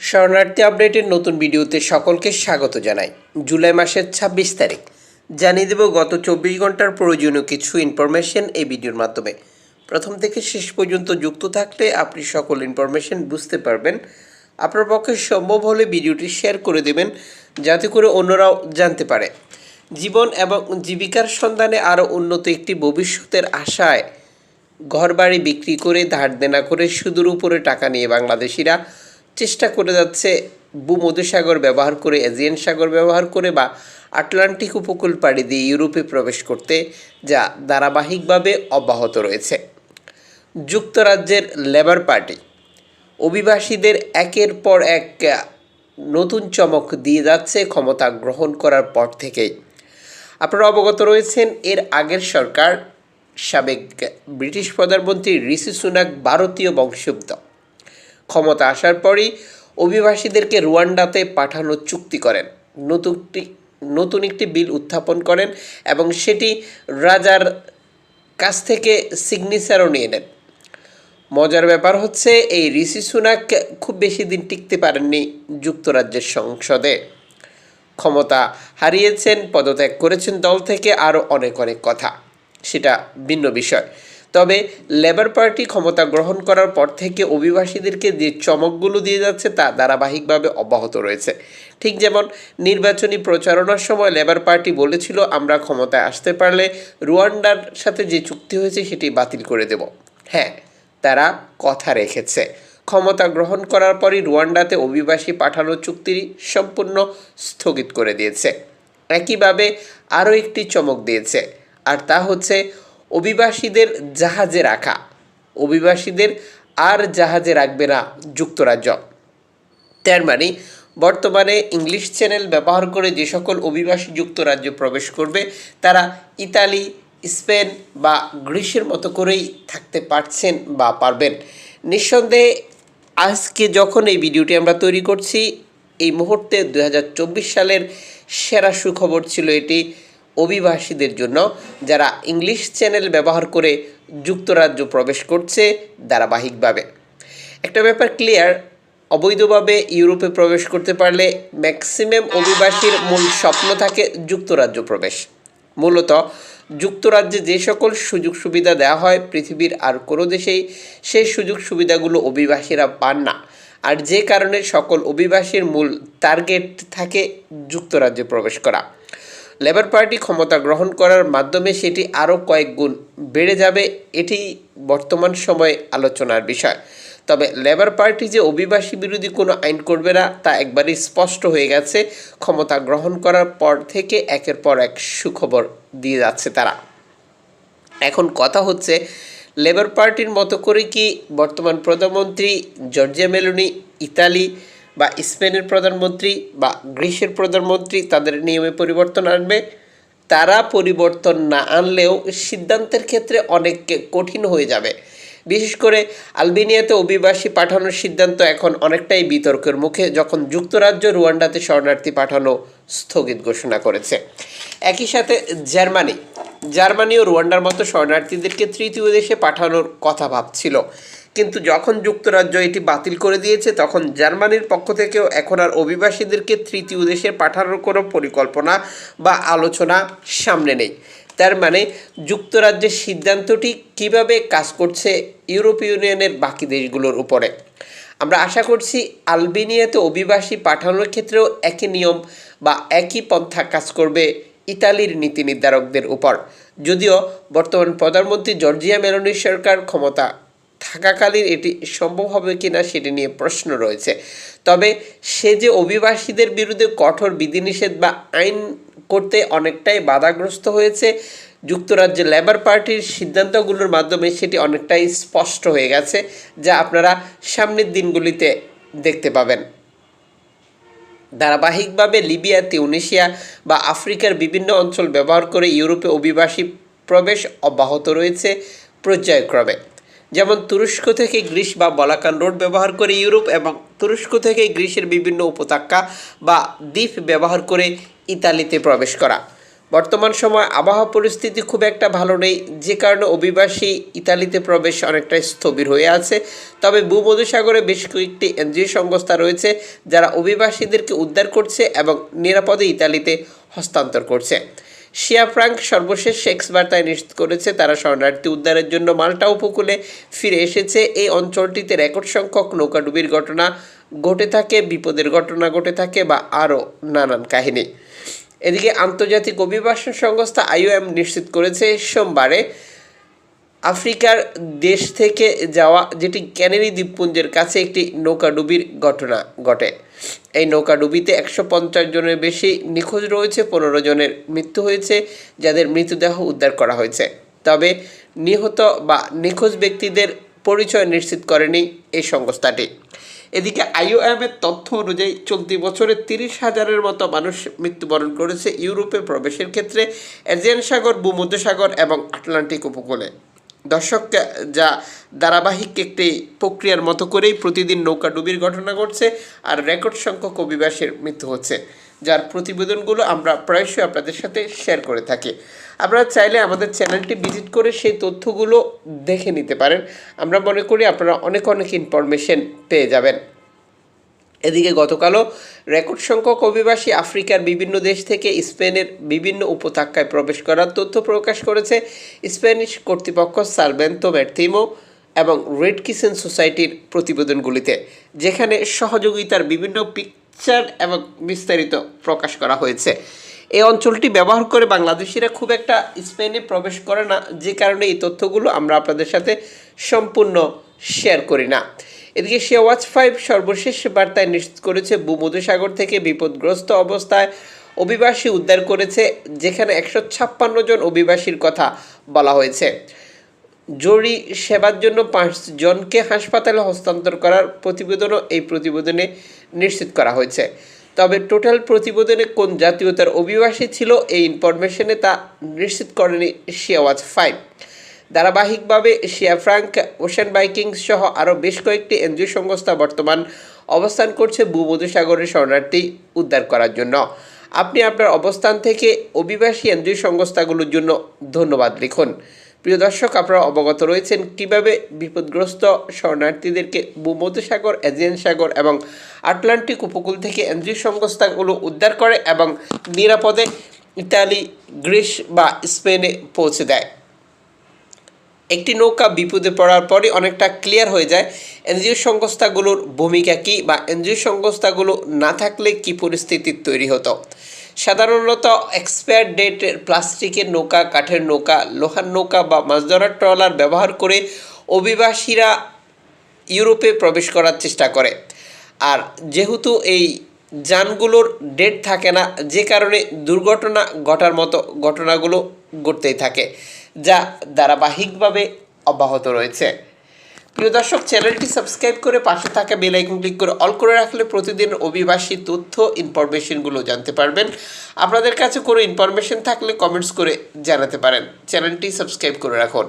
শরণার্থী আপডেটের নতুন ভিডিওতে সকলকে স্বাগত জানাই। জুলাই মাসের ছাব্বিশ তারিখ। জানিয়ে দেব, গত চব্বিশ ঘণ্টার প্রয়োজনীয় কিছু ইনফরমেশন এই ভিডিওর মাধ্যমে। প্রথম থেকে শেষ পর্যন্ত যুক্ত থাকলে আপনি সকল ইনফরমেশন বুঝতে পারবেন। আপনার পক্ষে সম্ভব হলে ভিডিওটি শেয়ার করে দেবেন, যাতে করে অন্যরাও জানতে পারে। জীবন এবং জীবিকার সন্ধানে আরও উন্নত একটি ভবিষ্যতের আশায় ঘরবাড়ি বিক্রি করে, ধার দেনা করে, সুদূর উপরে টাকা নিয়ে বাংলাদেশিরা চেষ্টা করে যাচ্ছে ভূমধ্যসাগর ব্যবহার করে, এজিয়ান সাগর ব্যবহার করে বা আটলান্টিক উপকূল পাড়ি দিয়ে ইউরোপে প্রবেশ করতে, যা ধারাবাহিকভাবে অব্যাহত রয়েছে। যুক্তরাজ্যের লেবার পার্টি অভিবাসীদের একের পর এক নতুন চমক দিয়ে যাচ্ছে ক্ষমতা গ্রহণ করার পর থেকেই। আপনারা অবগত রয়েছেন, এর আগের সরকার সাবেক ব্রিটিশ প্রধানমন্ত্রী ঋষি সুনাক ভারতীয় বংশোদ্ভূত। ক্ষমতা আসার পরই অভিবাসীদেরকে রুয়ান্ডাতে পাঠানোর চুক্তি করেন। নতুনটি নতুন একটি বিল উত্থাপন করেন এবং সেটি রাজার কাছ থেকে সিগনেচারও নিয়ে নেন। মজার ব্যাপার হচ্ছে এই ঋষি সুনাক খুব বেশি দিন টিকতে পারেননি যুক্তরাজ্যের সংসদে। ক্ষমতা হারিয়েছেন, পদত্যাগ করেছেন দল থেকে আরও অনেক অনেক কথা। সেটা ভিন্ন বিষয়। তবে লেবার পার্টি ক্ষমতা গ্রহণ করার পর থেকে অভিবাসীদেরকে যে চমকগুলো দিয়ে যাচ্ছে তা ধারাবাহিকভাবে অব্যাহত রয়েছে। ঠিক যেমন নির্বাচনী প্রচারণার সময় লেবার পার্টি বলেছিল, আমরা ক্ষমতায় আসতে পারলে রুয়ান্ডার সাথে যে চুক্তি হয়েছে সেটি বাতিল করে দেব। হ্যাঁ তারা কথা রেখেছে। ক্ষমতা গ্রহণ করার পরই রুয়ান্ডাতে অভিবাসী পাঠানোর চুক্তি সম্পূর্ণ স্থগিত করে দিয়েছে। একইভাবে আরও একটি চমক দিয়েছে, আর তা হচ্ছে অভিবাসীদের জাহাজে রাখা। অভিবাসীদের আর জাহাজে রাখবে না যুক্তরাজ্য। তার মানে বর্তমানে ইংলিশ চ্যানেল ব্যবহার করে যে সকল অভিবাসী যুক্তরাজ্যে প্রবেশ করবে, তারা ইতালি, স্পেন বা গ্রিসের মতো করেই থাকতে পারছেন বা পারবেন। নিঃসন্দেহে, আজকে যখন এই ভিডিওটি আমরা তৈরি করছি, এই মুহূর্তে দু হাজার চব্বিশ সালের সেরা সুখবর ছিল এটি। অভিবাসীদের জন্য যারা ইংলিশ চ্যানেল ব্যবহার করে যুক্তরাজ্য প্রবেশ করছে ধারাবাহিকভাবে। একটা ব্যাপার ক্লিয়ার অবৈধভাবে ইউরোপে প্রবেশ করতে পারলে ম্যাক্সিমাম অভিবাসীর মূল স্বপ্ন থাকে যুক্তরাজ্য প্রবেশ। মূলত যুক্তরাজ্যে যে সকল সুযোগ সুবিধা দেওয়া হয় পৃথিবীর আর কোনো দেশেই, সেই সুযোগ সুবিধাগুলো অভিবাসীরা পান না। আর যে কারণে সকল অভিবাসীর মূল টার্গেট থাকে যুক্তরাজ্যে প্রবেশ করা। লেবার পার্টি ক্ষমতা গ্রহণ করার মাধ্যমে সেটি আরও কয়েক গুণ বেড়ে যাবে এটি বর্তমান সময়ে আলোচনার বিষয়। তবে লেবার পার্টি যে অভিবাসী বিরোধী কোনো আইন করবে না, তা একবারই স্পষ্ট হয়ে গেছে। ক্ষমতা গ্রহণ করার পর থেকে একের পর এক সুখবর দিয়ে যাচ্ছে তারা। এখন কথা হচ্ছে, লেবার পার্টির মতো করে কি বর্তমান প্রধানমন্ত্রী জর্জিয়া মেলোনি, ইতালি বা স্পেনের প্রধানমন্ত্রী বা গ্রিসের প্রধানমন্ত্রী তাদের নিয়মে পরিবর্তন আনবে। তারা পরিবর্তন না আনলেও সিদ্ধান্তের ক্ষেত্রে অনেক কঠিন হয়ে যাবে। বিশেষ করে আলবেনিয়াতে অভিবাসী পাঠানোর সিদ্ধান্ত এখন অনেকটাই বিতর্কের মুখে যখন যুক্তরাজ্য রুয়ান্ডাতে শরণার্থী পাঠানো স্থগিত ঘোষণা করেছে। একই সাথে জার্মানি জার্মানিও রুয়ান্ডার মতো শরণার্থীদেরকে তৃতীয় দেশে পাঠানোর কথা ভাবছিল। কিন্তু যখন যুক্তরাজ্য এটি বাতিল করে দিয়েছে, তখন জার্মানির পক্ষ থেকেও এখন আর অভিবাসীদেরকে তৃতীয় দেশে পাঠানোর কোনো পরিকল্পনা বা আলোচনা সামনে নেই। তার মানে যুক্তরাজ্যের সিদ্ধান্তটি কীভাবে কাজ করছে ইউরোপীয় ইউনিয়নের বাকি দেশগুলোর উপরে? আমরা আশা করছি আলবেনিয়াতে অভিবাসী পাঠানোর ক্ষেত্রেও একই নিয়ম বা একই পন্থা কাজ করবে ইতালির নীতি নির্ধারকদের উপর। যদিও বর্তমান প্রধানমন্ত্রী জর্জিয়া মেলোনির সরকার ক্ষমতা থাকাকালীন এটি সম্ভব হবে কিনা সেটি নিয়ে প্রশ্ন রয়েছে। তবে সে যে অভিবাসীদের বিরুদ্ধে কঠোর বিধিনিষেধ বা আইন করতে অনেকটাই বাধাগ্রস্ত হয়েছে, যুক্তরাজ্যের লেবার পার্টির সিদ্ধান্তগুলোর মাধ্যমে সেটি অনেকটাই স্পষ্ট হয়ে গেছে, যা আপনারা সামনের দিনগুলিতে দেখতে পাবেন। ধারাবাহিকভাবে লিবিয়া তিউনেশিয়া বা আফ্রিকার বিভিন্ন অঞ্চল ব্যবহার করে ইউরোপে অভিবাসী প্রবেশ অব্যাহত রয়েছে পর্যায়ক্রমে। যেমন তুরস্ক থেকে গ্রীস বা বলাকান রোড ব্যবহার করে ইউরোপ এবং তুরস্ক থেকে গ্রীসের বিভিন্ন উপত্যকা বা দ্বীপ ব্যবহার করে ইতালিতে প্রবেশ করা। বর্তমান সময় আবহাওয়া পরিস্থিতি খুব একটা ভালো নেই, যে কারণে অভিবাসী ইতালিতে প্রবেশ অনেকটা স্থবির হয়ে আছে। তবে ভূমধ্যসাগরে বেশ কয়েকটি এনজিও সংস্থা রয়েছে, যারা অভিবাসীদেরকে উদ্ধার করছে এবং নিরাপদে ইতালিতে হস্তান্তর করছে। শিয়া ফ্রাঙ্ক সর্বশেষ সেক্স বার্তায় নিশ্চিত করেছে, তারা শরণার্থী উদ্ধারের জন্য মাল্টা উপকূলে ফিরে এসেছে। এই অঞ্চলটিতে রেকর্ড সংখ্যক নৌকাডুবির ঘটনা ঘটে থাকে, বিপদের ঘটনা ঘটে থাকে বা আরও নানান কাহিনী। এদিকে আন্তর্জাতিক অভিবাসন সংস্থা আইওএম নিশ্চিত করেছে, সোমবারে আফ্রিকার দেশ থেকে যাওয়া যেটি ক্যানেরি দ্বীপপুঞ্জের কাছে একটি নৌকাডুবির ঘটনা ঘটে। এই নৌকাডুবিতে একশো পঞ্চাশ জনের বেশি নিখোঁজ রয়েছে, পনেরো জনের মৃত্যু হয়েছে, যাদের মৃতদেহ উদ্ধার করা হয়েছে। তবে নিহত বা নিখোঁজ ব্যক্তিদের পরিচয় নিশ্চিত করেনি এই সংস্থাটি। এদিকে আইওএমের তথ্য অনুযায়ী চলতি বছরে তিরিশ হাজারের মতো মানুষ মৃত্যুবরণ করেছে ইউরোপে প্রবেশের ক্ষেত্রে এজিয়ান সাগর ভূমধ্যসাগর এবং আটলান্টিক উপকূলে। দর্শক যা ধারাবাহিক একটি প্রক্রিয়ার মতো করেই প্রতিদিন নৌকা ডুবির ঘটনা ঘটছে আর রেকর্ড সংখ্যক অভিবাসীর মৃত্যু হচ্ছে। যার প্রতিবেদনগুলো আমরা প্রায়শই আপনাদের সাথে শেয়ার করে থাকি। আপনারা চাইলে আমাদের চ্যানেলটি ভিজিট করে সেই তথ্যগুলো দেখে নিতে পারেন। আমরা মনে করি আপনারা অনেক অনেক ইনফরমেশন পেয়ে যাবেন। এদিকে গতকালও রেকর্ড সংখ্যক অভিবাসী আফ্রিকার বিভিন্ন দেশ থেকে স্পেনের বিভিন্ন উপত্যকায় প্রবেশ করার তথ্য প্রকাশ করেছে স্প্যানিশ কর্তৃপক্ষ সালবেন্তো ম্যার্থিমো এবং রেড কিসেন সোসাইটির প্রতিবেদনগুলিতে, যেখানে সহযোগিতার বিভিন্ন পিকচার এবং বিস্তারিত প্রকাশ করা হয়েছে। এই অঞ্চলটি ব্যবহার করে বাংলাদেশিরা খুব একটা স্পেনে প্রবেশ করে না, যে কারণে এই তথ্যগুলো আমরা আপনাদের সাথে সম্পূর্ণ শেয়ার করি না। এদিকে শেওয়াজ ফাইভ সর্বশেষ বার্তায় নিশ্চিত করেছে ভূমধ্যসাগর থেকে বিপদগ্রস্ত অবস্থায় অভিবাসী উদ্ধার করেছে, যেখানে একশো ছাপ্পান্ন জন অভিবাসীর কথা বলা হয়েছে। জরুরি সেবার জন্য পাঁচ জনকে হাসপাতালে হস্তান্তর করার প্রতিবেদনও এই প্রতিবেদনে নিশ্চিত করা হয়েছে। তবে টোটাল প্রতিবেদনে কোন জাতীয়তার অভিবাসী ছিল এই ইনফরমেশনে তা নিশ্চিত করেনি শিয়াওয়াজ ফাইভ। ধারাবাহিকভাবে শিয়া ফ্রাঙ্ক, ওশেন বাইকিংস সহ আরও বেশ কয়েকটি এনজিও সংস্থা বর্তমান অবস্থান করছে ভূমধ্যসাগরের শরণার্থী উদ্ধার করার জন্য। আপনি আপনার অবস্থান থেকে অভিবাসী এনজিও সংস্থাগুলোর জন্য ধন্যবাদ লিখুন। প্রিয় দর্শক, আপনারা অবগত রয়েছেন কীভাবে বিপদগ্রস্ত শরণার্থীদেরকে ভূমধ্যসাগর, এজিয়ান সাগর এবং আটলান্টিক উপকূল থেকে এনজিও সংস্থাগুলো উদ্ধার করে এবং নিরাপদে ইতালি, গ্রিস বা স্পেনে পৌঁছে দেয়। একটি নৌকা বিপদে পড়ার পরে অনেকটা ক্লিয়ার হয়ে যায় এনজিও সংস্থাগুলোর ভূমিকা কী বা এনজিও সংস্থাগুলো না থাকলে কি পরিস্থিতি তৈরি হতো। সাধারণত এক্সপায়ার ডেটের প্লাস্টিকের নৌকা, কাঠের নৌকা, লোহার নৌকা বা মাছ ধরার ট্রলার ব্যবহার করে অভিবাসীরা ইউরোপে প্রবেশ করার চেষ্টা করে। আর যেহেতু এই যানগুলোর ডেট থাকে না, যে কারণে দুর্ঘটনা ঘটার মতো ঘটনাগুলো ঘটতেই থাকে, যা ধারাবাহিকভাবে অব্যাহত রয়েছে। প্রিয় দর্শক, চ্যানেলটি সাবস্ক্রাইব করে পাশে থাকা বেল আইকন ক্লিক করে অল করে রাখলে প্রতিদিন অভিবাসী তথ্য, ইনফরমেশনগুলো জানতে পারবেন। আপনাদের কাছে কোনো ইনফরমেশন থাকলে কমেন্টস করে জানাতে পারেন। চ্যানেলটি সাবস্ক্রাইব করে রাখুন।